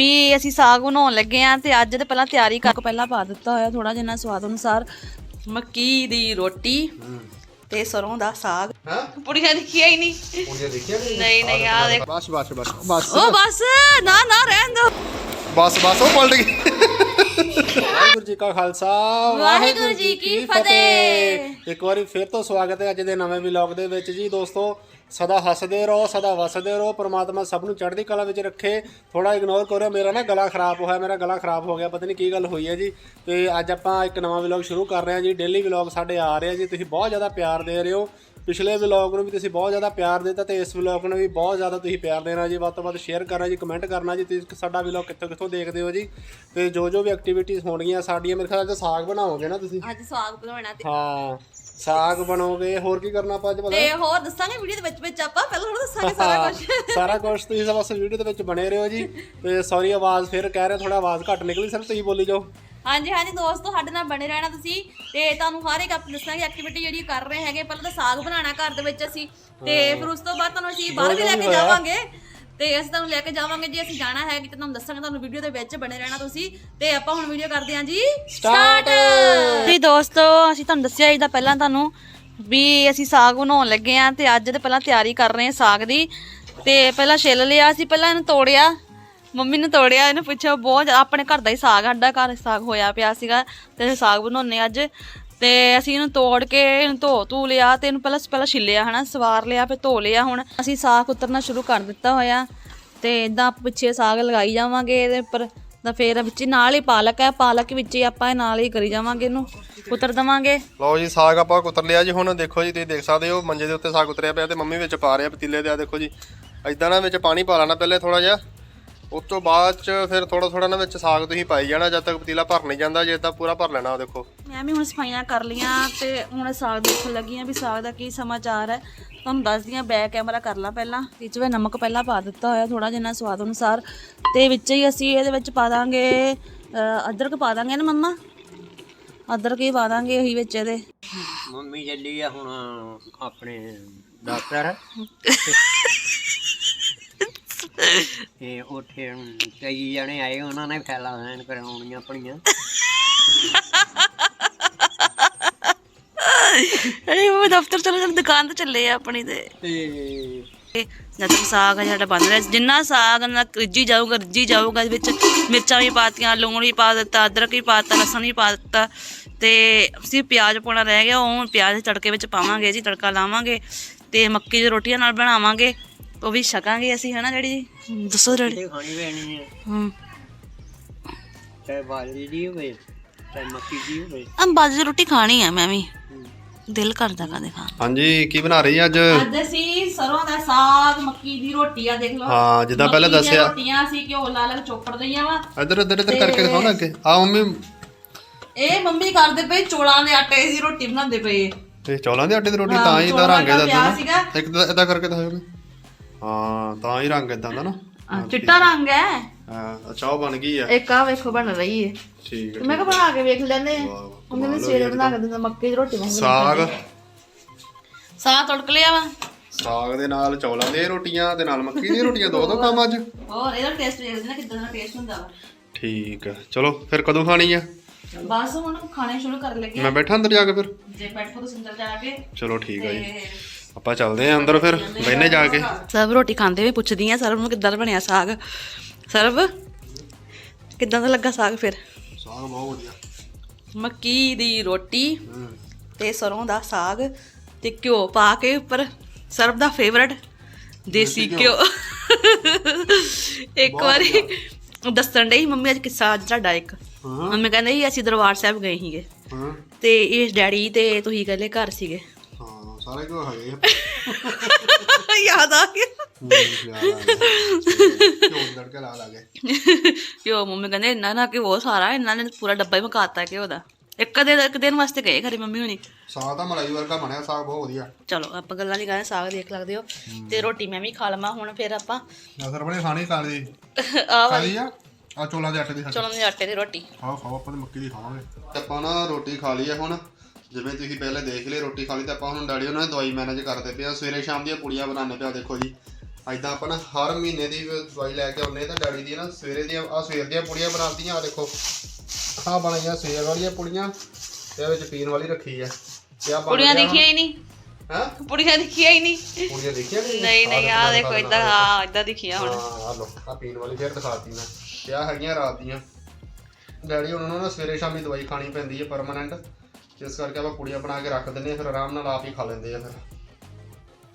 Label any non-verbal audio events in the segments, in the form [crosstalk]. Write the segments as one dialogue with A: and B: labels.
A: ਵੀ ਅਸੀਂ ਸਾਗ ਬਣਾਉਣ ਲੱਗੇ ਆ ਤੇ ਅੱਜ ਤੇ ਪਹਿਲਾਂ ਤਿਆਰੀ ਕਰ ਪਹਿਲਾਂ ਪਾ ਦਿੱਤਾ ਹੋਇਆ ਥੋੜਾ ਜਿਹਾ ਸਵਾਦ ਅਨੁਸਾਰ। ਮੱਕੀ ਦੀ ਰੋਟੀ ਤੇ ਸਰੋਂ ਦਾ ਸਾਗ।
B: ਹਾਂ?
A: ਪੁੜੀਆਂ ਦੇਖੀਆਂ ਹੀ ਨਹੀਂ।
B: ਉਹਨੇ ਦੇਖਿਆ
A: ਨਹੀਂ? ਨਹੀਂ ਆ ਦੇਖ।
B: ਬਸ ਬਸ ਬਸ ਬਸ।
A: ਉਹ ਬਸ ਨਾ ਨਾ ਰਹਿਣ ਦੋ।
B: ਬਸ ਬਸ ਉਹ ਪਲਟ ਗਈ। ਵਾਹਿਗੁਰੂ ਜੀ ਕਾ ਖਾਲਸਾ,
A: ਵਾਹਿਗੁਰੂ ਜੀ ਕੀ ਫਤਿਹ।
B: ਇੱਕ ਵਾਰੀ ਫਿਰ ਤੋਂ ਸਵਾਗਤ ਹੈ ਅੱਜ ਦੇ ਨਵੇਂ ਵਲੌਗ ਦੇ ਵਿੱਚ ਜੀ ਦੋਸਤੋ। ਸਦਾ ਹੱਸਦੇ ਰਹੋ, ਸਦਾ ਵਸਦੇ ਰਹੋ, ਪ੍ਰਮਾਤਮਾ ਸਭ ਨੂੰ ਚੜ੍ਹਦੀ ਕਲਾ ਵਿੱਚ ਰੱਖੇ। ਥੋੜਾ ਇਗਨੋਰ ਕਰਿਓ, ਮੇਰਾ ਨਾ ਗਲਾ ਖਰਾਬ ਹੋਇਆ, ਮੇਰਾ ਗਲਾ ਖਰਾਬ ਹੋ ਗਿਆ, ਪਤਾ ਨਹੀਂ ਕੀ ਗੱਲ ਹੋਈ ਹੈ ਜੀ। ਤੇ ਅੱਜ ਆਪਾਂ ਇੱਕ ਨਵਾਂ ਵਲੌਗ ਸ਼ੁਰੂ ਕਰ ਰਹੇ ਹਾਂ ਜੀ ਡੇਲੀ ਵਲੌਗ ਸਾਡੇ ਆ ਰਹੇ ਆ ਜੀ, ਤੁਸੀਂ ਬਹੁਤ ਜ਼ਿਆਦਾ ਪਿਆਰ ਦੇ ਰਹੇ ਹੋ। ਪਿਛਲੇ ਵਲੌਗ ਨੂੰ ਵੀ ਤੁਸੀਂ ਬਹੁਤ ਜ਼ਿਆਦਾ ਪਿਆਰ ਦਿੱਤਾ ਤੇ ਇਸ ਵਲੌਗ ਨੂੰ ਵੀ ਬਹੁਤ ਜ਼ਿਆਦਾ ਤੁਸੀਂ ਪਿਆਰ ਦੇਣਾ ਜੀ। ਵੱਧ ਤੋਂ ਵੱਧ ਸ਼ੇਅਰ ਕਰਨਾ ਜੀ ਕਮੈਂਟ ਕਰਨਾ ਜੀ। ਤੁਸੀਂ ਸਾਡਾ ਵਲੌਗ ਕਿੱਥੋਂ ਕਿੱਥੋਂ ਦੇਖਦੇ ਹੋ ਜੀ? ਤੇ ਜੋ ਜੋ ਵੀ ਐਕਟੀਵਿਟੀਜ਼ ਹੋਣਗੀਆਂ ਸਾਡੀਆਂ ਮੇਰੇ ਖਿਆਲ ਚ ਸਾਗ ਬਣਾਓਗੇ ਨਾ ਤੁਸੀਂ?
A: ਅੱਜ ਸਾਗ ਬਣਾਉਣਾ ਤੇ
B: ਹਾਂ ਸਾਗ ਬਣੋਗੇ। ਹੋਰ ਕੀ ਕਰਨਾ ਆਪਾਂ ਅੱਜ ਪਤਾ
A: ਤੇ ਹੋਰ ਦੱਸਾਂਗੇ ਵੀਡੀਓ ਦੇ ਵਿੱਚ ਵਿੱਚ ਆਪਾਂ। ਪਹਿਲਾਂ ਥੋੜਾ ਦੱਸਾਂਗੇ ਸਾਰਾ ਕੁਝ [laughs]
B: ਸਾਰਾ ਕੁਝ ਤੁਸੀਂ ਬਸ ਵੀਡੀਓ ਦੇ ਵਿੱਚ ਬਣੇ ਰਹੋ ਜੀ। ਤੇ ਸੌਰੀ ਆਵਾਜ਼ ਫਿਰ ਕਹਿ ਰਹੇ ਥੋੜਾ ਆਵਾਜ਼ ਘੱਟ ਨਿਕਲੀ। ਸਰ ਤੁਸੀਂ ਬੋਲੀ ਜਾਓ।
A: ਹਾਂਜੀ ਹਾਂਜੀ ਦੋਸਤੋ ਸਾਡੇ ਨਾਲ ਬਣੇ ਰਹਿਣਾ ਤੁਸੀਂ। ਤੇ ਤੁਹਾਨੂੰ ਹਰ ਇੱਕ ਆਪਾਂ ਦੱਸਾਂਗੇ ਐਕਟੀਵਿਟੀ ਜਿਹੜੀ ਕਰ ਰਹੇ ਹੈਗੇ। ਪਹਿਲਾਂ ਤਾਂ ਸਾਗ ਬਣਾਉਣਾ ਘਰ ਦੇ ਵਿੱਚ ਅਸੀਂ। ਤੇ ਫਿਰ ਉਸ ਤੋਂ ਬਾਅਦ ਤੁਹਾਨੂੰ ਅਸੀਂ ਬਾਹਰ ਵੀ ਲੈ ਕੇ ਜਾਵਾਂਗੇ। ਤੇ ਅਸੀਂ ਤੁਹਾਨੂੰ ਲੈ ਕੇ ਜਾਵਾਂਗੇ ਜੀ ਅਸੀਂ ਜਾਣਾ ਹੈ ਕਿ ਤੁਹਾਨੂੰ ਦੱਸਾਂਗੇ ਤੁਹਾਨੂੰ ਵੀਡੀਓ ਦੇ ਵਿੱਚ ਬਣੇ ਰਹਿਣਾ ਤੁਸੀਂ। ਤੇ ਆਪਾਂ ਹੁਣ ਵੀਡੀਓ ਕਰਦੇ ਹਾਂ ਜੀ। ਸਟਾਰਟ ਜੀ ਦੋਸਤੋ ਅਸੀਂ ਤੁਹਾਨੂੰ ਦੱਸਿਆ ਇਹਦਾ ਪਹਿਲਾਂ ਤੁਹਾਨੂੰ ਵੀ ਅਸੀਂ ਸਾਗ ਬਣਾਉਣ ਲੱਗੇ ਆ ਤੇ ਅੱਜ ਤੇ ਪਹਿਲਾਂ ਤਿਆਰੀ ਕਰ ਰਹੇ ਹਾਂ ਸਾਗ ਦੀ। ਤੇ ਪਹਿਲਾਂ ਛਿੱਲ ਲਿਆ ਸੀ ਪਹਿਲਾਂ ਇਹਨੂੰ ਤੋੜਿਆ। ਮੰਮੀ ਨੂੰ ਤੋੜਿਆ ਇਹਨੂੰ ਪੁੱਛਿਆ ਬਹੁਤ ਜ਼ਿਆਦਾ- ਆਪਣੇ ਘਰ ਦਾ ਹੀ ਸਾਗ ਆ, ਸਾਡਾ ਘਰ ਸਾਗ ਹੋਇਆ ਪਿਆ ਸੀਗਾ ਤੇ ਅਸੀਂ ਸਾਗ ਬਣਾਉਨੇ ਅੱਜ। ਤੇ ਅਸੀਂ ਇਹਨੂੰ ਤੋੜ ਕੇ ਇਹਨੂੰ ਧੋ ਧੂ ਲਿਆ ਤੇ ਇਹਨੂੰ ਪਹਿਲਾਂ ਪਹਿਲਾਂ ਛਿੱਲਿਆ ਹਨਾ ਸਵਾਰ ਲਿਆ ਫਿਰ ਧੋ ਲਿਆ। ਹੁਣ ਅਸੀਂ ਸਾਗ ਉਤਰਨਾ ਸ਼ੁਰੂ ਕਰ ਦਿੱਤਾ ਹੋਇਆ। ਤੇ ਇਦਾਂ ਪਿੱਛੇ ਸਾਗ ਲਗਾਈ ਜਾਵਾਂਗੇ ਇਹਦੇ ਉੱਪਰ ਤਾਂ ਫਿਰ ਵਿੱਚ ਹੀ ਨਾਲ ਹੀ ਪਾਲਕ ਹੈ ਪਾਲਕ ਵਿੱਚ ਹੀ ਆਪਾਂ ਇਹ ਨਾਲ ਹੀ ਕਰੀ ਜਾਵਾਂਗੇ ਇਹਨੂੰ ਉਤਰ ਦਵਾਂਗੇ।
B: ਲਓ ਜੀ ਸਾਗ ਆਪਾਂ ਕੁਤਰ ਲਿਆ ਜੀ ਹੁਣ ਦੇਖੋ ਜੀ ਤੁਸੀਂ ਦੇਖ ਸਕਦੇ ਹੋ ਮੰਜੇ ਦੇ ਉੱਤੇ ਸਾਗ ਉਤਰਿਆ ਪਿਆ ਤੇ ਮੰਮੀ ਵਿੱਚ ਪਾ ਰਿਹਾ ਪਤੀਲੇ ਦੇ ਆ ਦੇਖੋ ਜੀ। ਐਦਾਂ ਨਾ ਵਿੱਚ ਪਾਣੀ ਪਾ ਲੈਣਾ ਪਹਿਲੇ ਥੋੜਾ ਜਿਹਾ। ਉਸ ਤੋਂ ਬਾਅਦ ਚ ਫਿਰ ਥੋੜਾ ਥੋੜਾ ਨਾ ਵਿੱਚ ਸਾਗ ਤੁਸੀਂ ਪਾਈ ਜਾਣਾ ਜਦ ਤੱਕ ਪਤੀਲਾ ਭਰ ਨਹੀਂ ਜਾਂਦਾ ਜੇ ਇਦਾਂ ਪੂਰਾ ਭਰ ਲੈਣਾ ਉਹ ਦੇਖੋ।
A: ਮੈਂ ਵੀ ਹੁਣ ਸਫਾਈਆਂ ਕਰ ਲੀਆਂ ਤੇ ਹੁਣ ਸਾਗ ਦੇਖਣ ਲੱਗੀ ਆਂ ਵੀ ਸਾਗ ਦਾ ਕੀ ਸਮਾਚਾਰ ਹੈ। ਤੁਹਾਨੂੰ ਦੱਸਦੀ ਆਂ ਬੈਕ ਕੈਮਰਾ ਕਰ ਲਾਂ ਪਹਿਲਾਂ ਵਿੱਚ ਵਿੱਚ ਨਮਕ ਪਹਿਲਾਂ ਪਾ ਦਿੱਤਾ ਹੋਇਆ ਥੋੜਾ ਜਿਹਾ ਸਵਾਦ ਅਨੁਸਾਰ। ਤੇ ਵਿੱਚ ਹੀ ਅਸੀਂ ਇਹਦੇ ਵਿੱਚ ਪਾ ਦਾਂਗੇ ਅ, ਅਦਰਕ ਪਾ ਦਾਂਗੇ ਨਾ ਮੰਮਾ? ਅਦਰਕ ਹੀ ਪਾ ਦਾਂਗੇ ਉਹੀ ਵਿੱਚ ਇਹਦੇ।
C: ਮੰਮੀ ਚੱਲੀ ਆ ਹੁਣ ਆਪਣੇ ਡਾਕਟਰ। [laughs] ਤੇ ਉੱਥੇ ਕਈ ਜਣੇ ਆਏ ਉਹਨਾਂ ਨੇ ਫੈਲਾ ਲੈਣ ਕਰਾਉਣੀਆਂ ਆਪਣੀਆਂ।
A: ਅਰੇ ਉਹ ਦਫ਼ਤਰ ਚਲੇ ਜਾਂਦੇ ਦੁਕਾਨ ਤੇ ਚੱਲੇ ਆ ਆਪਣੀ ਤੇ।
C: ਤੇ
A: ਤੱਕ ਸਾਗ ਆ ਸਾਡਾ ਬਣ ਰਿਹਾ ਜਿੰਨਾ ਸਾਗ ਨਾ ਰਿੱਝੀ ਜਾਊਗਾ ਰਿੱਝੀ ਜਾਊਗਾ ਇਹਦੇ ਵਿੱਚ ਮਿਰਚਾਂ ਵੀ ਪਾਤੀਆਂ ਲੂਣ ਵੀ ਪਾ ਦਿੱਤਾ ਅਦਰਕ ਵੀ ਪਾਤਾ ਲਸਣ ਵੀ ਪਾ ਦਿੱਤਾ। ਤੇ ਅਸੀਂ ਪਿਆਜ਼ ਪਾਉਣਾ ਰਹਿ ਗਿਆ ਉਹ ਹੁਣ ਪਿਆਜ਼ ਤੜਕੇ ਵਿੱਚ ਪਾਵਾਂਗੇ ਜੀ ਤੜਕਾ ਲਾਵਾਂਗੇ ਤੇ ਮੱਕੀ ਦੀ ਰੋਟੀਆਂ ਨਾਲ ਬਣਾਵਾਂਗੇ। ਉਹ ਵੀ ਛਕਾਂਗੇ ਅਸੀਂ ਹਨਾ ਜਿਹੜੀ ਦੱਸੋ ਜਿਹੜੀ
C: ਇਹ ਖਾਣੀ ਪੈਣੀ ਹੈ
A: ਹੂੰ
C: ਚਾਹੇ ਬਾਜਰੀ ਦੀ ਹੋਵੇ ਚਾਹੇ ਮੱਕੀ ਦੀ ਹੋਵੇ।
A: ਅੰਬਾਜੀ ਦੀ ਰੋਟੀ ਖਾਣੀ ਆ ਮੈਂ ਵੀ। ਦਿਲ ਕਰਦਾ ਕਦੇ ਖਾਣ।
B: ਹਾਂਜੀ ਕੀ ਬਣਾ ਰਹੀ ਅੱਜ?
A: ਅੱਜ ਅਸੀਂ ਸਰੋਂ ਦਾ ਸਾਗ ਮੱਕੀ ਦੀ ਰੋਟੀ ਆ ਦੇਖ ਲਓ।
B: ਹਾਂ ਜਿੱਦਾਂ ਪਹਿਲਾਂ ਦੱਸਿਆ।
A: ਰੋਟੀਆਂ ਅਸੀਂ ਘਿਓ ਲਾ ਲਾ ਚੋਪੜ ਦਈਆਂ ਵਾ।
B: ਇੱਧਰ ਇੱਧਰ ਇੱਧਰ ਕਰਕੇ ਦਿਖਾਓ ਨਾ ਅੱਗੇ। ਆ ਮੰਮੀ।
A: ਇਹ ਮੰਮੀ ਕਰਦੇ ਪਏ ਚੋਲਾਂ ਦੇ ਆਟੇ ਦੀ ਰੋਟੀ ਬਣਾਉਂਦੇ ਪਏ।
B: ਤੇ ਚੌਲਾਂ ਦੇ ਆਟੇ ਦੀ ਰੋਟੀ ਤਾਂ ਹੀ ਇਦਾਂ
A: ਚੌਲਾਂ
B: ਰੰਗ
A: ਦਾ ਸੀਗਾ।
B: ਇੱਕ ਤਾਂ ਇਦਾਂ ਕਰਕੇ ਦਿਖਾਓ ਵੀ ਹਾਂ ਤਾਂ ਹੀ ਰੰਗ ਇਦਾਂ ਦਾ ਨਾ।
A: ਆ, ਚਿੱਟਾ ਰੰਗ ਹੈ।
B: ਹਾਂ ਅੱਛਾ ਉਹ ਬਣ ਗਈ ਆ।
A: ਇੱਕ ਆ ਵੇਖੋ ਬਣ ਰਹੀ ਹੈ।
B: ਠੀਕ ਹੈ
A: ਮੈਂ ਕਿਹਾ ਬਣਾ ਕੇ ਵੇਖ ਲੈਂਦੇ ਆ
B: ਵਾਹ, ਵਾਹ,
A: ਮੰਮੀ ਨੇ ਸਵੇਰੇ ਬਣਾ ਕੇ ਦਿੰਦਾ ਮੱਕੀ ਦੀ ਰੋਟੀ ਮੰਮੀ
B: ਸਾਗ।
A: ਸਾਗ ਤੜਕ ਲਿਆ ਵਾ।
B: ਸਾਗ ਦੇ ਨਾਲ ਚੌਲਾਂ ਦੀਆਂ ਰੋਟੀਆਂ ਤੇ ਨਾਲ ਮੱਕੀ ਦੀਆਂ ਰੋਟੀਆਂ ਦੋ ਦੋ ਕੰਮ ਅੱਜ।
A: ਹੋਰ ਇਹਦਾ ਟੇਸਟ ਵੇਖਦੇ ਨਾ ਕਿਦਾਂ ਦਾ ਟੇਸਟ ਹੁੰਦਾ ਵਾ।
B: ਠੀਕ ਹੈ ਚਲੋ ਫਿਰ ਕਦੋਂ ਖਾਣੀ ਆ?
A: ਬਸ ਹੁਣ ਖਾਣੇ ਸ਼ੁਰੂ ਕਰ ਲੱਗੇ
B: ਮੈਂ ਬੈਠਾ ਅੰਦਰ ਜਾ ਕੇ ਫਿਰ।
A: ਜੇ ਬੈਠੋ ਤੁਸੀਂ ਅੰਦਰ ਜਾ ਕੇ।
B: ਚਲੋ ਠੀਕ ਹੈ ਜੀ।
A: ਤੇ
B: ਆਪਾਂ ਚੱਲਦੇ ਆਂ ਅੰਦਰ ਫਿਰ ਬਹਿਨੇ ਜਾ ਕੇ।
A: ਸਭ ਰੋਟੀ ਖਾਂਦੇ ਹੋਏ ਪੁੱਛਦੀ ਆ ਸਰਵ ਨੂੰ ਕਿੱਦਾਂ ਦਾ ਬਣਿਆ ਸਾਗ? ਸਰਵ ਕਿੱਦਾਂ ਦਾ ਲੱਗਾ ਸਾਗ ਫਿਰ?
B: ਸਾਗ ਬਹੁਤ ਵਧੀਆ।
A: ਮੱਕੀ ਦੀ ਰੋਟੀ ਤੇ ਸਰੋਂ ਦਾ ਸਾਗ ਤੇ ਘਿਓ ਪਾ ਕੇ ਉੱਪਰ ਸਰਬ ਦਾ ਫੇਵਰਟ ਦੇਸੀ ਘਿਓ। [laughs] ਇੱਕ ਵਾਰੀ ਦੱਸਣ ਡਈ ਮੰਮੀ ਅੱਜ ਕਿੱਸਾ ਅੱਜ ਤੁਹਾਡਾ ਇੱਕ। ਮੰਮੀ ਕਹਿੰਦੇ ਸੀ ਅਸੀਂ ਦਰਬਾਰ ਸਾਹਿਬ ਗਏ ਸੀਗੇ। ਤੇ ਇਹ ਡੈਡੀ ਤੇ ਤੁਸੀਂ ਕਹਿੰਦੇ ਘਰ ਸੀਗੇ।
B: ਸਾਰੇ ਕੋ ਹੈਗੇ
A: ਯਾਦ ਆ ਗਿਆ।
B: ਕਿਉਂ ਲੜਕੇ ਲਾ ਲਾ ਕੇ
A: ਘਿਓ ਮੰਮੀ ਕਹਿੰਦੇ ਇੰਨਾ ਨਾ ਕਿ ਉਹ ਸਾਰਾ ਇਹਨਾਂ ਨੇ ਪੂਰਾ ਡੱਬਾ ਹੀ ਮਕਾਤਾ ਘਿਓ ਦਾ ਇੱਕ ਦਿਨ ਇੱਕ ਦਿਨ ਵਾਸਤੇ ਗਏ ਘਰੇ ਮੰਮੀ ਹੁਣੀ।
B: ਸਾਗ ਤਾਂ ਮਲਾਈ ਵਰਗਾ ਬਣਿਆ ਸਾਗ ਬਹੁਤ ਵਧੀਆ।
A: ਚਲੋ ਆਪਾਂ ਗੱਲਾਂ ਨਹੀਂ ਕਰਦੇ ਸਾਗ ਦੇਖ ਲੱਗਦੇ ਹੋ। ਤੇ ਰੋਟੀ ਮੈਂ ਵੀ ਖਾ ਲਵਾਂ ਹੁਣ ਫਿਰ ਆਪਾਂ।
B: ਨਜ਼ਰ ਬਣੇ ਖਾਣੀ ਕਾਲੀ [laughs]
A: ਆ
B: ਕਾਲੀ ਆ? ਆ ਚੋਲਾਂ ਦੇ ਆਟੇ ਦੀ
A: ਚਲੋ ਦੇ ਆਟੇ ਦੀ ਰੋਟੀ।
B: ਖਾਓ ਖਾਓ ਆਪਾਂ ਤਾਂ ਮੱਕੀ ਦੀ ਖਾਵਾਂਗੇ। ਆਪਾਂ ਨਾ ਰੋਟੀ ਖਾ ਲਈ ਹੈ ਹੁਣ। ਜਿਵੇਂ ਤੁਸੀਂ ਪਹਿਲੇ ਦੇਖ ਲਈ ਰੋਟੀ ਖਾ ਲਈ ਤਾਂ ਆਪਾਂ ਹੁਣ ਡੈਡੀ ਉਹਨਾਂ ਨੇ ਦਵਾਈ ਮੈਨੇਜ ਕਰਦੇ ਪਿਆ ਸਵੇਰੇ ਸ਼ਾਮ ਦੀਆਂ ਪੁੜੀਆਂ ਬਣਾਉਂਦੇ ਪਿਆ ਦੇਖੋ ਜੀ। ਐਦਾਂ ਆਪਾਂ ਨਾ ਹਰ ਮਹੀਨੇ ਦੀ ਦਵਾਈ ਲੈ ਕੇ ਆਉਨੇ ਤਾਂ ਡੈਡੀ ਦੀ ਨਾ ਸਵੇਰੇ ਦੀਆਂ ਆ ਸਵੇਰ ਦੀਆਂ ਪੁੜੀਆਂ ਬਣਾਉਂਦੀਆਂ ਆ ਦੇਖੋ। ਆ ਬਣਾਈਆਂ ਸਵੇਰ ਵਾਲੀਆਂ ਪੁੜੀਆਂ ਤੇ ਵਿੱਚ ਪੀਣ ਵਾਲੀ ਰੱਖੀ ਆ। ਤੇ ਆ
A: ਕੁੜੀਆਂ ਦੇਖੀਆਂ ਹੀ ਨਹੀਂ।
B: ਹਾਂ?
A: ਕੁੜੀਆਂ ਦੇਖੀਆਂ ਹੀ ਨਹੀਂ।
B: ਪੁੜੀਆਂ ਦੇਖੀਆਂ ਨੀ?
A: ਨਹੀਂ ਨਹੀਂ ਆ ਦੇਖੋ ਇਦਾਂ ਹਾਂ ਇਦਾਂ ਦਿਖੀਆਂ ਹੁਣ।
B: ਆ ਲੋ ਆ ਪੀਣ ਵਾਲੀ ਫੇਰ ਦਿਖਾਤੀ ਮੈਂ। ਤੇ ਆ ਹੈਗੀਆਂ ਰਾਤ ਦੀਆਂ। ਡੈਡੀ ਉਹਨਾਂ ਨੂੰ ਨਾ ਸਵੇਰੇ ਸ਼ਾਮੀ ਦਵਾਈ ਖਾਣੀ ਪੈਂਦੀ ਹੈ ਪਰਮਾਨੈਂਟ ਇਸ ਕਰਕੇ ਆਪਾਂ ਪੁੜੀਆਂ ਬਣਾ ਕੇ ਰੱਖ ਦਿੰਦੇ ਆ ਫਿਰ ਆਰਾਮ ਨਾਲ ਆਪ ਹੀ ਖਾ ਲੈਂਦੇ ਆ ਫਿਰ।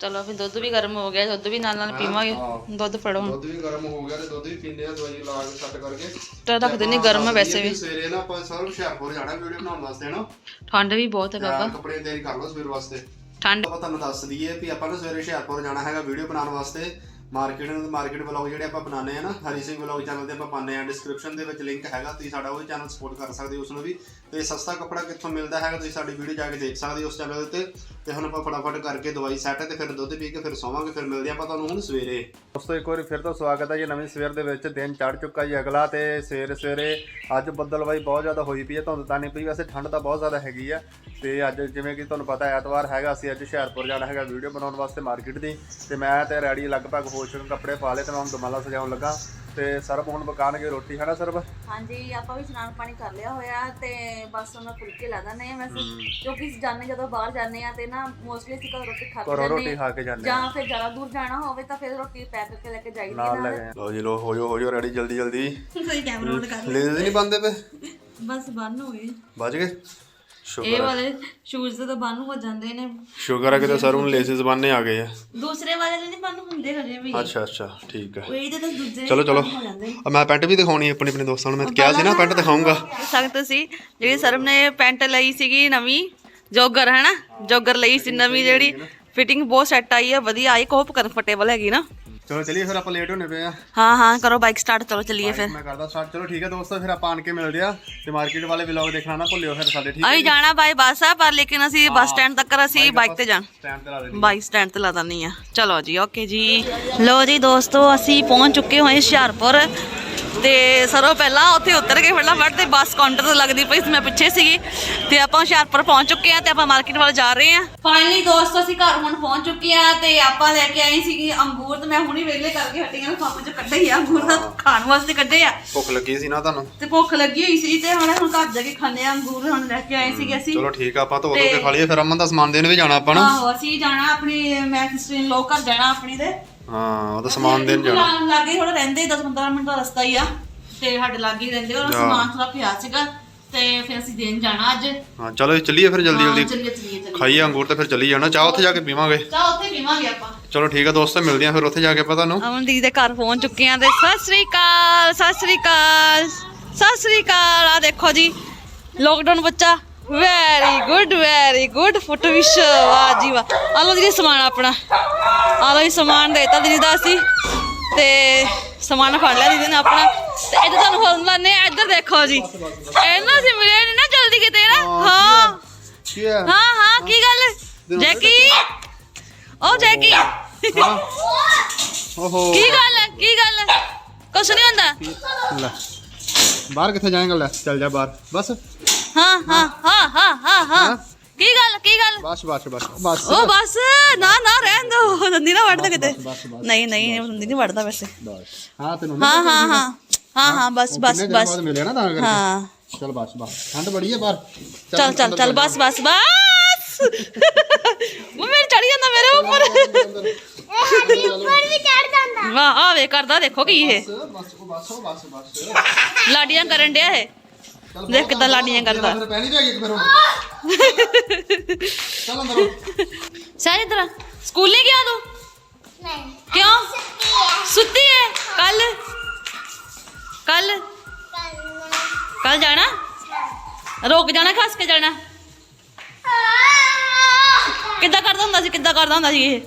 A: ਚਲੋ ਫਿਰ ਦੁੱਧ ਵੀ ਗਰਮ ਹੋ ਗਿਆ ਦੁੱਧ ਵੀ ਨਾਲ ਨਾਲ ਪੀਵਾਂਗੇ। ਦੁੱਧ ਫੜੋ। ਹੁਣ
B: ਦੁੱਧ ਵੀ ਗਰਮ ਹੋ ਗਿਆ ਤੇ ਦੁੱਧ ਵੀ ਪੀਂਦੇ ਆ ਦਵਾਈ ਲਾ ਕੇ ਸੱਟ ਕਰਕੇ।
A: ਤਾਂ ਰੱਖ ਦਿੰਦੇ ਗਰਮ ਹੈ ਵੈਸੇ ਵੀ।
B: ਸਵੇਰੇ ਨਾ ਆਪਾਂ ਸਾਰ ਹੁਸ਼ਿਆਰਪੁਰ ਜਾਣਾ ਵੀਡੀਓ ਬਣਾਉਣ ਵਾਸਤੇ ਨਾ।
A: ਠੰਡ ਵੀ ਬਹੁਤ ਹੈ ਬਾਬਾ।
B: ਕੱਪੜੇ ਤਿਆਰੀ ਕਰ ਲਓ ਸਵੇਰ ਵਾਸਤੇ।
A: ਠੰਡ
B: ਆਪਾਂ ਤੁਹਾਨੂੰ ਦੱਸ ਦਈਏ ਵੀ ਆਪਾਂ ਨਾ ਸਵੇਰੇ ਹੁਸ਼ਿਆਰਪੁਰ ਜਾਣਾ ਹੈਗਾ ਵੀਡੀਓ ਬਣਾਉਣ ਵਾਸਤੇ। ਮਾਰਕੀਟ ਮਾਰਕੀਟ ਵਲੌਗ ਜਿਹੜੇ ਆਪਾਂ ਬਣਾਉਂਦੇ ਆ ਨਾ, ਹਰੀ ਸਿੰਘ ਵਲੌਗ ਚੈਨਲ ਤੇ ਆਪਾਂ ਪਾਉਂਦੇ ਆ ਡਿਸਕ੍ਰਿਪਸ਼ਨ ਦੇ ਵਿੱਚ ਲਿੰਕ ਹੈਗਾ, ਤੁਸੀਂ ਸਾਡਾ ਉਹ ਚੈਨਲ ਸਪੋਰਟ ਕਰ ਸਕਦੇ ਹੋ ਉਸ ਨੂੰ ਵੀ। ਤੇ ਸਸਤਾ ਕੱਪੜਾ ਕਿੱਥੋਂ ਮਿਲਦਾ ਹੈਗਾ, ਤੁਸੀਂ ਸਾਡੀ ਵੀਡੀਓ ਜਾ ਕੇ ਦੇਖ ਸਕਦੇ ਹੋ ਉਸ ਚੈਨਲ ਤੇ। ਤੇ ਹੁਣ ਆਪਾਂ ਫਟਾਫਟ ਕਰਕੇ ਦਵਾਈ ਸੈੱਟ ਤੇ ਫਿਰ ਦੁੱਧ ਪੀ ਕੇ ਫਿਰ ਸੌਵਾਂਗੇ, ਫਿਰ ਮਿਲਦੇ ਆਪਾਂ ਤੁਹਾਨੂੰ ਹੁਣ ਸਵੇਰੇ। ਦੋਸਤੋ, ਇੱਕ ਵਾਰੀ ਫਿਰ ਤੋਂ ਸਵਾਗਤ ਹੈ ਜੀ, ਨਵੀਂ ਸਵੇਰ ਦੇ ਵਿੱਚ ਦਿਨ ਚੜ ਚੁੱਕਾ ਜੀ ਅਗਲਾ, ਤੇ ਸਵੇਰੇ ਸਵੇਰੇ ਅੱਜ ਬੱਦਲਵਾਈ ਬਹੁਤ ਜ਼ਿਆਦਾ ਹੋਈ ਪਈ ਹੈ, ਧੁੰਦ ਤਾਂ ਨਹੀਂ ਪਈ, ਵੈਸੇ ਠੰਡ ਤਾਂ ਬਹੁਤ ਜ਼ਿਆਦਾ ਹੈਗੀ ਆ ਤੇ ਅੱਜ ਜਿਵੇਂ ਕਿ ਤੁਹਾਨੂੰ ਪਤਾ ਐਤਵਾਰ ਹੈਗਾ, ਅਸੀਂ ਅੱਜ ਹੁਸ਼ਿਆਰਪੁਰ ਜਾਣਾ ਹੈਗਾ ਵੀਡੀਓ ਬਣਾਉਣ ਵਾਸਤੇ ਮਾਰਕੀਟ ਦੀ। ਤੇ ਮੈਂ ਤੇ ਰੈਡੀ ਲਗਭਗ ਹੋ ਚੁੱਕੇ ਕੱਪੜੇ ਪਾ ਲਏ ਤੇ ਮੈਂ ਹੁਣ ਦੁਮਾਲਾ ਸਜਾਉਣ ਲੱਗਾ ਤੇ ਸਰਬ ਹੁਣ ਪਕਾਣਗੇ ਰੋਟੀ ਹੈ ਨਾ ਸਰਬ?
A: ਹਾਂਜੀ ਆਪਾਂ ਵੀ ਇਸ਼ਨਾਨ ਪਾਣੀ ਕਰ ਲਿਆ ਹੋਇਆ ਤੇ ਬਸ ਉਹਨਾਂ ਫੁਲਕੇ ਲਾ ਦਿੰਦੇ ਆ ਵੈਸੇ। ਕਿਉਂਕਿ ਅਸੀਂ ਜਾਂਦੇ ਜਦੋਂ ਬਾਹਰ ਜਾਂਦੇ ਆ ਤੇ ਨਾ ਮੋਸਟਲੀ ਅਸੀਂ ਘਰ ਰੋਟੀ ਖਾ ਕੇ ਜਾਂਦੇ
B: ਰੋਟੀ
A: ਆ
B: ਖਾ ਕੇ ਜਾਂਦੇ
A: ਜਾਂ ਫਿਰ ਜ਼ਿਆਦਾ ਦੂਰ ਜਾਣਾ ਹੋਵੇ ਤਾਂ ਫਿਰ ਰੋਟੀ ਪੈਕ ਕਰਕੇ ਲੈ ਕੇ ਜਾਈਦੀ
B: ਨਾਲ ਲੈ ਗਏ ਲੋ ਜੀ ਲੋ ਹੋ ਜੋ ਹੋ ਜੋ ਰੈਡੀ ਜਲਦੀ ਜਲਦੀ।
A: ਕੋਈ ਕੈਮਰਾ ਆਨ ਕਰ
B: ਲੇਜ਼ ਨਹੀਂ ਬੰਦੇ ਪਏ?
A: ਬਸ ਬੰਨ ਹੋਏ
B: ਬਚ ਗਏ?
A: ਇਹ
B: ਸ਼ੁਕਰ
A: ਵਾਲੇ ਸ਼ੂਜ਼ ਤੇ ਤਾਂ ਬੰਨ ਹੋ ਜਾਂਦੇ ਨੇ।
B: ਸ਼ੁਕਰ ਹੈ ਕਿ ਸਰ ਹੁਣ ਲੇਸਿਸ ਬੰਨੇ ਆ ਗਏ ਆ।
A: ਦੂਸਰੇ ਵਾਲੇ ਦੇ ਨਹੀਂ ਬੰਨ ਹੁੰਦੇ ਹਜੇ ਵੀ।
B: ਅੱਛਾ ਅੱਛਾ ਠੀਕ ਹੈ
A: ਉਹ ਇਹਦੇ ਤਾਂ ਦੂਜੇ
B: ਚਲੋ ਚਲੋ।
A: ਹੋ ਜਾਂਦੇ
B: ਆ ਮੈਂ ਪੈਂਟ ਵੀ ਦਿਖਾਉਣੀ ਹੈ ਆਪਣੇ ਆਪਣੇ ਦੋਸਤਾਂ ਨੂੰ। ਮੈਂ ਕਿਹਾ ਸੀ ਨਾ ਪੈਂਟ ਦਿਖਾਉਂਗਾ
A: ਸਖਤ ਸੀ ਜਿਹੜੀ ਸਰਬ ਨੇ ਪੈਂਟ ਲਈ ਸੀਗੀ ਨਵੀਂ ਜੋਗਰ ਹੈ ਨਾ ਜੋਗਰ ਲਈ ਸੀ ਨਵੀਂ ਜਿਹੜੀ। ਫਿਟਿੰਗ ਬਹੁਤ ਸੈੱਟ ਆਈ ਹੈ ਵਧੀਆ ਆਈ ਕੋਪ ਕੰਫਰਟੇਬਲ ਹੈਗੀ ਨਾ।
B: ਚਲੋ ਚਲਿਏ ਫਿਰ ਆਪਾਂ ਲੇਟ ਹੋਣੇ ਪਏ ਆ।
A: ਹਾਂ ਹਾਂ ਕਰੋ ਬਾਈਕ ਸਟਾਰਟ ਚਲੋ ਚੱਲੀਏ ਫਿਰ।
B: ਮੈਂ ਕਰਦਾ ਸਟਾਰਟ ਚਲੋ ਠੀਕ ਹੈ ਦੋਸਤੋ ਫਿਰ ਆਪਾਂ ਆਣ ਕੇ ਮਿਲਦੇ ਆ। ਤੇ ਮਾਰਕੀਟ ਵਾਲੇ ਵਲੌਗ ਦੇਖਣਾ ਨਾ ਭੁੱਲਿਓ ਫਿਰ ਸਾਡੇ ਠੀਕ ਹੈ
A: ਅਸੀਂ ਜਾਣਾ ਬਾਈ ਬੱਸ ਆ ਪਰ ਲੇਕਿਨ ਅਸੀਂ ਬੱਸ ਸਟੈਂਡ ਤੱਕ ਅਸੀਂ ਬਾਈਕ ਤੇ ਜਾਣ।
B: ਸਟੈਂਡ ਤੇ ਲਾ ਦੇ
A: ਬਾਈਕ ਸਟੈਂਡ ਤੇ ਲਾ ਦਿੰਨੀ ਆ। ਚਲੋ ਜੀ ਓਕੇ ਜੀ। ਲੋ ਜੀ ਦੋਸਤੋ ਅਸੀਂ ਪਹੁੰਚ ਚੁੱਕੇ ਹੋਏ ਹੁਸ਼ਿਆਰਪੁਰ। ਤੇ ਸਰੋਂ ਪਹਿਲਾਂ ਉੱਥੇ ਉਤਰ ਕੇ ਫਟਾਫਟ ਤੇ ਬੱਸ ਕਾਊਂਟਰ ਤੇ ਲੱਗਦੀ ਪਈ ਸੀ ਮੈਂ ਪਿੱਛੇ ਸੀਗੀ। ਤੇ ਆਪਾਂ ਹੁਸ਼ਿਆਰਪੁਰ ਪਹੁੰਚ ਚੁੱਕੇ ਆ ਤੇ ਆਪਾਂ ਮਾਰਕੀਟ ਵੱਲ ਜਾ ਰਹੇ ਆ ਫਾਈਨਲੀ ਦੋਸਤੋ ਅਸੀਂ ਘਰ ਹੁਣ ਪਹੁੰਚ ਚੁੱਕੇ ਆ ਤੇ ਆਪਾਂ ਲੈ ਕੇ ਆਏ ਸੀਗੇ ਅੰਗੂਰ ਤੇ ਮੈਂ ਹੁਣੀ ਵੇਲੇ ਕਰਕੇ ਹਟੀ ਆ ਫਾਰਮ ਚ ਕੱਢੇ ਹੀ ਆ ਅੰਗੂਰ ਦਾ ਖਾਣ ਵਾਸਤੇ ਕੱਢੇ ਆ।
B: ਭੁੱਖ ਲੱਗੀ ਸੀ ਨਾ ਤੁਹਾਨੂੰ?
A: ਤੇ ਭੁੱਖ ਲੱਗੀ ਹੋਈ ਸੀ ਤੇ ਹੁਣ ਹੁਣ ਘਰ ਜਾ ਕੇ ਖਾਣੇ ਆ ਅੰਗੂਰ ਹੁਣ ਲੈ ਕੇ ਆਏ ਸੀਗੇ ਅਸੀਂ।
B: ਚਲੋ ਠੀਕ ਆ ਆਪਾਂ ਧੋ ਧੋ ਕੇ ਖਾ ਲਈਏ ਫਿਰ ਅਮਨ ਦਾ ਸਮਾਨ ਦੇਣ ਵੀ ਜਾਣਾ ਆਪਾਂ ਨਾ।
A: ਆਹੋ ਅਸੀਂ ਜਾਣਾ ਆਪਣੀ ਮੈਂ ਸਿਸਟਰ ਇਨ ਲੋ ਘਰ ਜਾਣਾ ਆਪਣੀ ਦੇ
B: ਹਾਂ ਉਹਦਾ ਸਮਾਨ ਦੇਣ ਜਾਣਾ।
A: ਲਾਗੇ ਥੋੜਾ ਰਹਿੰਦੇ 10-15 ਮਿੰਟ ਦਾ ਰਸਤਾ ਹੀ ਆ। ਤੇ ਸਾਡੇ ਲਾਗੇ ਹੀ ਰਹਿੰਦੇ ਔਰ ਸਮਾਨ ਥੋੜਾ ਪਿਆ ਸੀਗਾ ਤੇ ਫਿਰ ਅਸੀਂ ਦੇਣ ਜਾਣਾ ਅੱਜ।
B: ਹਾਂ ਚਲੋ ਚੱਲੀਏ ਫਿਰ ਜਲਦੀ
A: ਹਾਂ,
B: ਜਲਦੀ।
A: ਚੱਲੀਏ ਚੱਲੀਏ ਚੱਲੀਏ।
B: ਖਾਈਏ ਅੰਗੂਰ ਤੇ ਫਿਰ ਚੱਲੀ ਜਾਣਾ। ਚਾਹ ਉੱਥੇ ਜਾ ਕੇ ਪੀਵਾਂਗੇ।
A: ਚਾਹ ਉੱਥੇ ਪੀਵਾਂਗੇ ਆਪਾਂ।
B: ਚਲੋ ਠੀਕ ਆ ਦੋਸਤੋ ਮਿਲਦੇ ਆ ਫਿਰ ਉੱਥੇ ਜਾ ਕੇ ਆਪਾਂ ਤੁਹਾਨੂੰ।
A: ਅਮਨ ਦੀਦੀ ਦੇ ਘਰ ਪਹੁੰਚ ਚੁੱਕੇ ਆਂ ਤੇ ਸਤਿ ਸ੍ਰੀ ਅਕਾਲ ਸਤਿ ਸ੍ਰੀ ਅਕਾਲ ਸਤਿ ਸ੍ਰੀ ਅਕਾਲ। ਆ ਦੇਖੋ ਜੀ ਲੋਕਡਾਊਨ ਬੱਚਾ। Very good very good photo wish ਵਾਹ ਜੀ ਵਾਹ। ਆ ਲਓ ਜੀ ਸਮਾਨ ਆਪਣਾ। ਆ ਲਓ ਜੀ ਸਮਾਨ ਦੇਤਾ ਦੀਦੀ ਦਾ ਅਸੀਂ। ਤੇ ਸਮਾਨ ਫੜ ਲਿਆ ਦੀਦੀ ਨੇ ਆਪਣਾ। ਤੇ ਇੱਧਰ ਤੁਹਾਨੂੰ ਹੋਰ ਲਾਨੇ ਇੱਧਰ ਦੇਖੋ ਜੀ। ਇਹਨਾਂ ਸੀ ਮਿਲੇ ਨਹੀਂ ਨਾ ਜਲਦੀ ਕਿਤੇ ਨਾ। ਹਾਂ
B: ਹੈ।
A: ਹਾਂ? ਹਾਂ? ਕੀ ਗੱਲ? ਜੈਕੀ? ਉਹ ਜੈਕੀ।
B: ਓਹੋ।
A: ਕੀ ਗੱਲ ਹੈ? ਕੀ ਗੱਲ ਹੈ? ਕੁਛ ਨਹੀਂ ਹੁੰਦਾ।
B: ਲੈ। ਬਾਹਰ ਕਿੱਥੇ ਜਾਏਗਾ? ਲੈ ਚੱਲ ਜਾ ਬਾਹਰ। ਬਸ।
A: ਹਾਂ ਹਾਂ ਹਾਂ। ਹਾਂ ਹਾਂ ਹਾਂ ਕੀ ਗੱਲ ਕੀ ਗੱਲ?
B: ਬਸ ਬਸ ਬਸ ਬਸ।
A: ਉਹ ਬਸ ਨਾ ਨਾ ਰਹਿਣ ਦੋ। ਦੰਦੀ ਨਾ ਵੜਦਾ ਕਿਤੇ। ਨਹੀਂ ਨਹੀਂ ਦੰਦੀ ਨਹੀਂ ਵੜਦਾ ਵੈਸੇ।
B: ਬਸ। ਹਾਂ ਤੈਨੂੰ
A: ਹਾਂ ਹਾਂ ਹਾਂ। ਹਾਂ। ਹਾਂ ਬਸ ਬਸ
B: ਕਿੰਨੇ ਦਿਨਾਂ
A: ਬਸ।
B: ਬਾਅਦ ਮਿਲਿਆ ਨਾ ਤਾਂ ਕਰਕੇ।
A: ਹਾਂ।
B: ਚਲ ਬਸ ਬਸ। ਠੰਡ ਬੜੀ ਹੈ ਬਾਹਰ।
A: ਚੱਲ ਚੱਲ ਚੱਲ ਬਸ ਬਸ ਬਸ। ਉਹ ਮੇਰੇ ਚੜੀ ਜਾਂਦਾ ਮੇਰੇ ਉੱਪਰ। ਵਾਹ ਆ ਵੇ ਕਰਦਾ ਦੇਖੋ ਕੀ ਇਹ।
B: ਬਸ ਉਹ ਬਸ ਉਹ ਬਸ ਬਸ।
A: ਲਾਡੀਆਂ ਕਰਨ ਡਿਆ ਇਹ। ਦੇਖ ਕਿੱਦਾਂ ਲਾਡੀਆਂ ਕਰਦਾ।
B: ਫਿਰ ਪੈਣੀ ਤੇ ਹੈਗੀ ਇੱਕ ਫਿਰ ਹੁਣ। [laughs] ਚੱਲ ਅੰਦਰ
A: ਸਹਿਜ ਇਧਰ ਸਕੂਲ ਗਿਆ ਤੂੰ? ਨਹੀਂ। ਕਿਉਂ? ਸੁੱਤੀ ਹੈ ਕੱਲ? ਕੱਲ? ਕੱਲ ਜਾਣਾ? ਰੁਕ ਜਾਣਾ ਖਸ ਕੇ ਜਾਣਾ? ਕਿੱਦਾਂ ਕਰਦਾ ਹੁੰਦਾ ਸੀ? ਕਿੱਦਾਂ ਕਰਦਾ ਹੁੰਦਾ ਸੀ ਇਹ?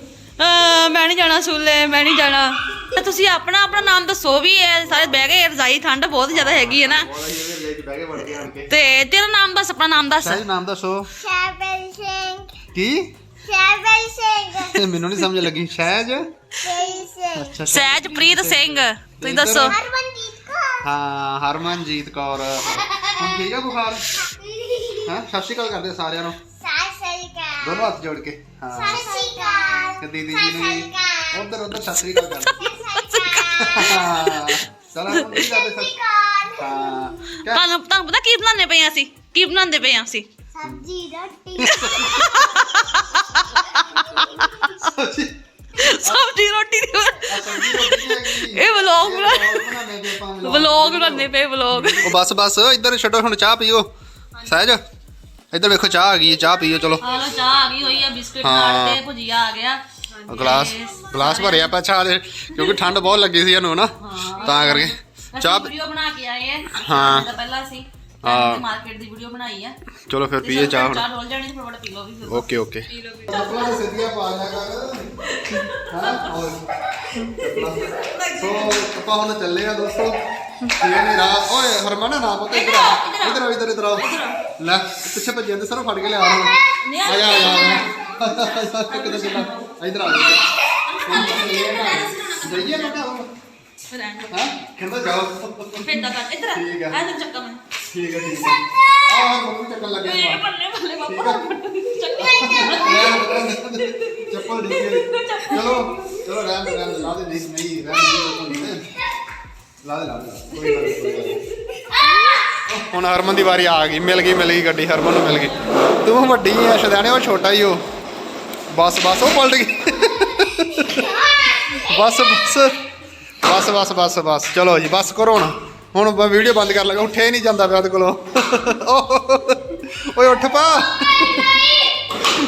A: ਮੈਂ ਨਹੀਂ ਜਾਣਾ ਸਕੂਲੇ ਮੈਂ ਨਹੀਂ ਜਾਣਾ। ਤੇ ਤੁਸੀਂ ਆਪਣਾ ਆਪਣਾ ਨਾਮ ਦੱਸੋ ਵੀ ਇਹ ਸਾਰੇ ਬਹਿ ਗਏ ਰਜ਼ਾਈ ਠੰਡ ਬਹੁਤ ਜ਼ਿਆਦਾ ਹੈਗੀ ਹੈ ਨਾ।
B: ਕੇ ਬਹਿ ਕੇ ਵੜ ਕੇ ਆਣ ਕੇ।
A: ਤੇ ਤੇਰਾ ਨਾਮ ਦੱਸ ਆਪਣਾ ਨਾਮ ਦੱਸ।
B: ਸਹਿਜ ਨਾਮ ਦੱਸੋ।
D: ਸ਼ਾਬਲ ਸਿੰਘ।
B: ਕੀ?
D: ਸ਼ਾਬਲ ਸਿੰਘ।
B: ਮੈਨੂੰ ਨਹੀਂ ਸਮਝ ਲੱਗੀ। ਸਹਿਜ?
D: ਤੇਈ ਸਿੰਘ।
B: ਅੱਛਾ
A: ਸਹਿਜਪ੍ਰੀਤ ਸਿੰਘ। ਤੁਸੀਂ ਦੱਸੋ।
D: ਹਰਮਨਜੀਤ ਕੌਰ।
B: ਹਾਂ ਹਰਮਨਜੀਤ ਕੌਰ। ਹੁਣ ਠੀਕ ਆ ਬੁਖਾਰ? ਹਾਂ। ਸਤਿ ਸ਼੍ਰੀ ਅਕਾਲ ਕਰਦੇ ਸਾਰਿਆਂ ਨੂੰ।
D: ਸਤਿ ਸ੍ਰੀ ਅਕਾਲ।
B: ਦੋਨੋਂ ਹੱਥ ਜੋੜ ਕੇ। ਹਾਂ।
D: ਸਤਿ ਸ੍ਰੀ ਅਕਾਲ।
B: ਤੇ ਦੀਦੀ ਜੀ ਨੂੰ ਵੀ।
D: ਸਤਿ ਸ੍ਰੀ ਅਕਾਲ।
B: ਉਧਰ ਉਧਰ ਸਤਿ ਸ੍ਰੀ ਅਕਾਲ ਕਰ ਚਲ ਕੀ ਕਰਦੇ ਸਤਿ ਹਾਂ। ਕਿਆ
A: ਤੁਹਾਨੂੰ ਤੁਹਾਨੂੰ ਪਤਾ ਕੀ ਬਣਾਉਂਦੇ ਪਏ ਆ ਅਸੀਂ? ਕੀ ਬਣਾਉਂਦੇ ਪਏ ਆ ਅਸੀਂ?
D: ਸਬਜ਼ੀ ਰੋਟੀ।
A: ਸਬਜ਼ੀ। ਰੋਟੀ ਦੀ
B: ਸਬਜ਼ੀ ਰੋਟੀ ਕੀ ਹੈਗੀ
A: ਇਹ ਵਲੌਗ ਬਣਾ
B: ਬਣਾਉਂਦੇ ਪਏ ਆਪਾਂ vlog।
A: ਵਲੌਗ ਬਣਾਉਂਦੇ ਪਏ ਵਲੌਗ
B: ਉਹ ਬਸ ਬਸ ਇੱਧਰ ਛੱਡੋ ਹੁਣ ਚਾਹ ਪੀਓ। ਸਹਿਜ ਇੱਧਰ ਵੇਖੋ ਚਾਹ ਆ ਗਈ ਹੈ ਚਾਹ ਪੀਓ ਚਲੋ।
A: ਆ ਲੋ ਚਾਹ ਆ ਗਈ ਹੋਈ ਆ ਬਿਸਕੁਟ
B: ਹਾਂ।
A: ਨਾਲ ਤੇ ਭੁਜੀਆ ਆ ਗਿਆ।
B: ਗਲਾਸ ਗਲਾਸ ਭਰਿਆ ਪਿਆ ਚਾਹ ਦੇ ਕਿਉਂਕਿ ਠੰਡ ਬਹੁਤ ਲੱਗੀ ਸੀ ਇਹਨੂੰ ਨਾ ਤਾਂ ਕਰਕੇ।
A: ਚਾਹ ਵੀਡੀਓ ਬਣਾ ਕੇ ਆਏ ਆ
B: ਹਾਂ।
A: ਤਾਂ ਪਹਿਲਾਂ ਅਸੀਂ
B: ਹਾਂ।
A: ਮਾਰਕੀਟ ਦੀ ਵੀਡੀਓ ਬਣਾਈ ਆ
B: ਚਲੋ ਫਿਰ ਪੀਏ ਚਾਹ ਹੁਣ
A: ਚਾਹ ਡੋਲ ਜਾਣੀ ਤੇ ਫਟਾਫਟ ਪੀ ਲਓ ਵੀ।
B: ਓਕੇ ਓਕੇ ਚੱਪਲਾਂ ਦੇ ਸਿੱਧੀਆਂ ਪਾ ਲਿਆ ਕਰ ਹਾਂ ਹੋਰ ਸੋ ਆਪਾਂ ਹੁਣ ਚੱਲੇ ਆ ਦੋਸਤੋ ਇਹ ਨਹੀਂ ਰਾਹ ਓਏ ਹਰਮਨ ਨਾ ਪਤਾ ਇਧਰ ਆ ਇਧਰ ਆ ਇਧਰ ਇਧਰ ਆ ਲੈ ਪਿੱਛੇ ਭੱਜੇ ਜਾਂਦੇ ਸਰੋਂ ਫੜ ਕੇ ਲਿਆ ਹੁਣ ਆ ਜਾ ਆ ਜਾ ਚੱਲਾ ਇਧਰ ਆ ਜਾ ਜਾਈਏ ਨਾ
A: ਫਿਰ ਐਂ।
B: ਹਾਂ ਕਹਿੰਦਾ ਜਾਓ
A: ਫਿਰ ਦਾ ਕਰ ਇੱਧਰ ਆ
B: ਠੀਕ ਆ।
A: ਆ ਜਾ ਚੱਕਾ ਮੈਂ
B: ਠੀਕ ਹੈ ਠੀਕ ਹੈ ਆਹ ਮੰਮੀ ਚੱਕਣ ਲੱਗਿਆ
A: ਇਹ
B: ਵਾ।
A: ਬੱਲੇ ਬੱਲੇ
B: ਠੀਕ
A: ਬਾਬਾ
B: ਆ
A: ਚੱਕਾ
B: ਚੱਪਲ ਠੀਕ ਹੈ ਚਲੋ ਚਲੋ ਰਹਿਣ ਦੇ ਰਹਿਣ ਦੇ ਲਾ ਦੇ ਨਹੀਂ ਨਹੀਂ ਰਹਿਣ ਦੇ ਲਾ ਦੇ ਲਾ ਦੇ ਕੋਈ ਗੱਲ ਨਹੀਂ, ਕੋਈ ਗੱਲ ਨਹੀਂ। ਹੁਣ ਹਰਮਨ ਦੀ ਵਾਰੀ ਆ ਗਈ। ਮਿਲ ਗਈ ਮਿਲ ਗਈ ਗੱਡੀ। ਹਰਮਨ ਨੂੰ ਮਿਲ ਗਈ। ਤੂੰ ਵੱਡੀ ਐ ਸ਼ਦਾਨੇ ਉਹ ਛੋਟਾ ਹੀ ਉਹ ਬਸ ਬਸ ਉਹ ਪਲਟ ਗਈ। ਬਸ ਬਸ। ਬਸ ਬਸ ਬਸ ਬਸ। ਚਲੋ ਜੀ, ਬਸ ਕਰੋ ਹੁਣ। ਹੁਣ ਮੈਂ ਵੀਡੀਓ ਬੰਦ ਕਰ ਲਗਾ ਉੱਠੇ ਹੀ ਨਹੀਂ ਜਾਂਦਾ ਪਿਆ ਉਹਦੇ ਕੋਲੋਂ। ਓਏ, ਉੱਠ ਪਾ।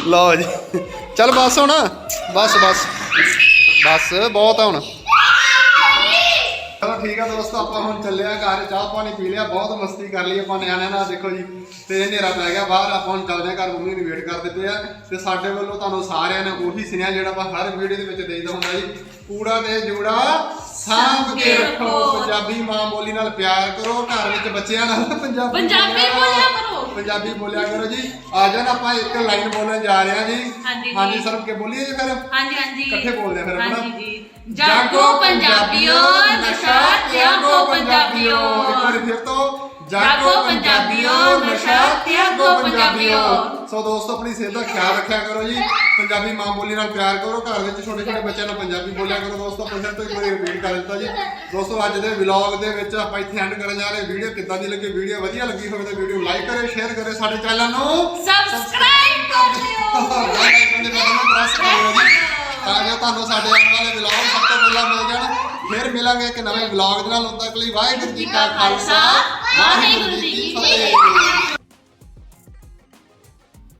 B: ਲਓ ਜੀ। ਚੱਲ ਬਸ ਹੁਣ। ਬਸ ਬਸ। ਬਸ, ਬਹੁਤ ਆ ਹੁਣ। ਚਲੋ ਠੀਕ ਆ ਦੋਸਤੋ, ਆਪਾਂ ਹੁਣ ਚੱਲੇ ਆ ਘਰ। ਚਾਹ ਪਾਣੀ ਪੀ ਲਿਆ, ਬਹੁਤ ਮਸਤੀ ਕਰ ਲਈ ਆਪਾਂ ਨਿਆਣਿਆਂ ਨਾਲ। ਦੇਖੋ ਜੀ, ਤੇ ਹਨੇਰਾ ਪੈ ਗਿਆ। ਬਾਹਰ ਆਪਾਂ ਹੁਣ ਚੱਲਦੇ ਆ ਘਰ, ਮੰਮੀ ਨੂੰ ਵੇਟ ਕਰਦੇ ਪਏ ਆ। ਤੇ ਸਾਡੇ ਵੱਲੋਂ ਤੁਹਾਨੂੰ ਸਾਰਿਆਂ ਨੇ ਉਹੀ ਸੁਨੇਹਾ ਜਿਹੜਾ ਆਪਾਂ ਹਰ ਵੀਡੀਓ ਦੇ ਵਿੱਚ ਦੇਈਦਾ ਹੁੰਦਾ ਜੀ। ਕੂੜਾ ਤੇ ਜੂੜਾ ਸਾਂਭ ਕੇ ਰੱਖੋ। ਪੰਜਾਬੀ ਮਾਂ ਬੋਲੀ ਨਾਲ ਪਿਆਰ ਕਰੋ। ਘਰ ਵਿੱਚ ਬੱਚਿਆਂ ਨਾਲ ਪੰਜਾਬੀ
A: ਪੰਜਾਬੀ ਬੋਲਿਆ ਕਰੋ।
B: ਪੰਜਾਬੀ ਬੋਲਿਆ ਕਰੋ ਜੀ। ਆ ਜਾਣ ਆਪਾਂ ਇੱਕ ਲਾਈਨ ਬੋਲਣ ਜਾ ਰਹੇ ਹਾਂ ਜੀ।
A: ਹਾਂਜੀ
B: ਸਰ ਕੇ ਬੋਲੀਏ ਜੀ ਫਿਰ?
A: ਹਾਂਜੀ ਹਾਂਜੀ।
B: ਇਕੱਠੇ ਬੋਲਦੇ ਫਿਰ ਆਪਣਾ।
A: ਹਾਂਜੀ ਜੀ। ਜਾਗੋ ਪੰਜਾਬੀਓ ਨਸ਼ਾ ਤਿਆਗੋ ਪੰਜਾਬੀਓ।
B: ਇੱਕ ਵਾਰ ਫਿਰ ਤੋਂ
A: ਜਾਗੋ ਪੰਜਾਬੀਓ, ਨਸ਼ਾ ਤਿਆਗੋ ਪੰਜਾਬੀਓ।
B: ਸੋ ਦੋਸਤੋ ਆਪਣੀ ਸਿਹਤ ਦਾ ਖਿਆਲ ਰੱਖਿਆ ਕਰੋ ਜੀ। ਪੰਜਾਬੀ ਮਾਂ ਬੋਲੀ ਨਾਲ ਪਿਆਰ ਕਰੋ। ਘਰ ਵਿੱਚ ਛੋਟੇ ਛੋਟੇ ਬੱਚਿਆਂ ਨੂੰ ਪੰਜਾਬੀ ਬੋਲਿਆ ਕਰੋ। ਦੋਸਤੋ ਪੁੱਛਣ ਤੋਂ ਇੱਕ ਵਾਰੀ ਰਿਪੀਟ ਕਰ ਦਿੱਤਾ ਜੀ। ਦੋਸਤੋ ਅੱਜ ਦੇ ਵਲੌਗ ਦੇ ਵਿੱਚ ਆਪਾਂ ਇੱਥੇ ਐਂਡ ਕਰਨ ਜਾ ਰਹੇ ਵੀਡੀਓ ਕਿੱਦਾਂ ਦੀ ਲੱਗੀ? ਵੀਡੀਓ ਵਧੀਆ ਲੱਗੀ ਹੋਵੇ ਤਾਂ ਵੀਡੀਓ ਲਾਈਕ ਕਰਿਓ ਸ਼ੇਅਰ ਕਰਿਓ। ਸਾਡੇ ਚੈਨਲ ਨੂੰ
A: ਸਬਸਕ੍ਰਾਈਬ ਕਰ [laughs] ਲਿਓ।
B: ਬੈਲ ਆਈਕਨ ਦੇ ਬਟਨ ਨੂੰ ਪ੍ਰੈਸ ਕਰਿਓ ਜੀ। ਤਾਂ ਜੋ ਤੁਹਾਨੂੰ ਸਾਡੇ ਆਉਣ ਵਾਲੇ ਵਲੌਗ ਸਭ ਤੋਂ ਪਹਿਲਾਂ ਮਿਲ ਜਾਣ। ਫਿਰ ਮਿਲਾਂਗੇ ਇੱਕ ਨਵੇਂ ਵਲੌਗ ਦੇ ਨਾਲ। ਉਦੋਂ ਤੱਕ ਲਈ ਵਾਹਿਗੁਰੂ ਜੀ ਕਾ ਖਾਲਸਾ। ਵਾਹਿਗੁਰੂ ਜੀ ਕੀ ਫਤਿਹ